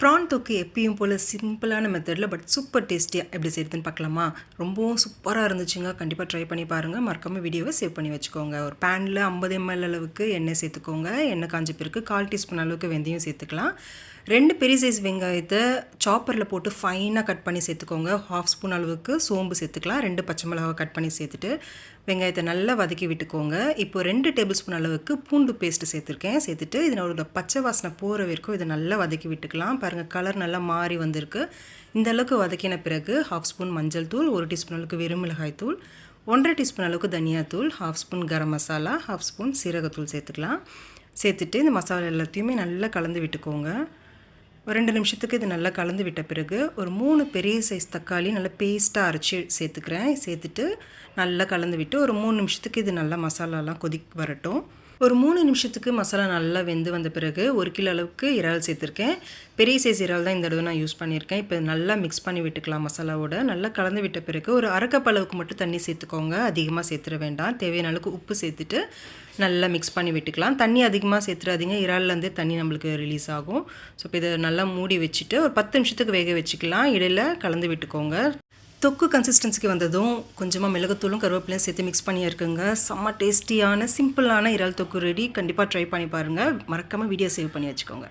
PRAN தொக்கு எப்பயும் போல் சிம்பிளான மெத்தடில் பட் சூப்பர் டேஸ்டியாக எப்படி செய்யுதுன்னு பார்க்கலாமா? ரொம்பவும் சூப்பராக இருந்துச்சுங்க. கண்டிப்பாக ட்ரை பண்ணி பாருங்கள் மறக்காமல் வீடியோவை சேவ் பண்ணி வச்சுக்கோங்க. ஒரு பேனில் ஐம்பது எம்எல் அளவுக்கு எண்ணெய் சேர்த்துக்கோங்க. எண்ணெய் காஞ்சி பிறகு கால் டீஸ்பூன் அளவுக்கு வெந்தயம் சேர்த்துக்கலாம். ரெண்டு பெரிய சைஸ் வெங்காயத்தை சாப்பரில் போட்டு ஃபைனாக கட் பண்ணி சேர்த்துக்கோங்க. ஹாஃப் ஸ்பூன் அளவுக்கு சோம்பு சேர்த்துக்கலாம். ரெண்டு பச்சை மிளகாவை கட் பண்ணி சேர்த்துட்டு வெங்காயத்தை நல்லா வதக்கி விட்டுக்கோங்க. இப்போ ரெண்டு டேபிள் ஸ்பூன் அளவுக்கு பூண்டு பேஸ்ட்டு சேர்த்துருக்கேன். சேர்த்துட்டு இதனோட பச்சை வாசனை போகிற வரைக்கும் இதை நல்லா வதக்கி விட்டுக்கலாம். பாருங்கள் கலர் நல்லா மாறி வந்திருக்கு. இந்த அளவுக்கு வதக்கின பிறகு ஹாஃப் ஸ்பூன் மஞ்சள் தூள் ஒரு டீஸ்பூன் அளவுக்கு வெறும் மிளகாய் தூள் ஒன்றரை டீஸ்பூன் அளவுக்கு தனியாத்தூள் half spoon garam masala half spoon சீரகத்தூள் சேர்த்துக்கலாம். சேர்த்துட்டு இந்த மசாலா எல்லாத்தையுமே நல்லா கலந்து விட்டுக்கோங்க. ஒரு ரெண்டு நிமிஷத்துக்கு இது நல்லா கலந்து விட்ட பிறகு ஒரு மூணு பெரிய சைஸ் தக்காளி நல்லா பேஸ்ட்டாக அரைச்சி சேர்த்துக்கிறேன். சேர்த்துட்டு நல்லா கலந்து விட்டு ஒரு மூணு நிமிஷத்துக்கு இது நல்லா மசாலாலாம் கொதி வரட்டும். ஒரு மூணு நிமிஷத்துக்கு மசாலா நல்லா வெந்து வந்த பிறகு ஒரு கிலோ அளவுக்கு இறால் சேர்த்துருக்கேன். பெரிய சைஸ் இறால் தான் இந்த தடவை நான் யூஸ் பண்ணியிருக்கேன். இப்போ நல்லா மிக்ஸ் பண்ணி விட்டுக்கலாம் மசாலாவோட. நல்லா கலந்து விட்ட பிறகு ஒரு அரைக்கப் அளவுக்கு மட்டும் தண்ணி சேர்த்துக்கோங்க. அதிகமாக சேர்த்துட வேண்டாம். தேவையான அளவுக்கு உப்பு சேர்த்துட்டு நல்லா மிக்ஸ் பண்ணி விட்டுக்கலாம். தண்ணி அதிகமாக சேர்த்துறாதீங்க இறால்லேருந்தே தண்ணி நம்மளுக்கு ரிலீஸ் ஆகும். ஸோ இப்போ இதை நல்லா மூடி வச்சுட்டு ஒரு பத்து நிமிஷத்துக்கு வேக வச்சுக்கலாம். இடையில கலந்து விட்டுக்கோங்க. தொக்கு கன்சிஸ்டன்சிக்கு வந்ததும் கொஞ்சமாக மிளகுத்தூளும் கருவேப்பிலையும் சேர்த்து மிக்ஸ் பண்ணி இருக்குங்க செம்ம டேஸ்டியான சிம்பிளான இறால் தொக்கு ரெடி கண்டிப்பாக ட்ரை பண்ணி பாருங்கள் மறக்காமல் வீடியோ சேவ் பண்ணி வச்சுக்கோங்க.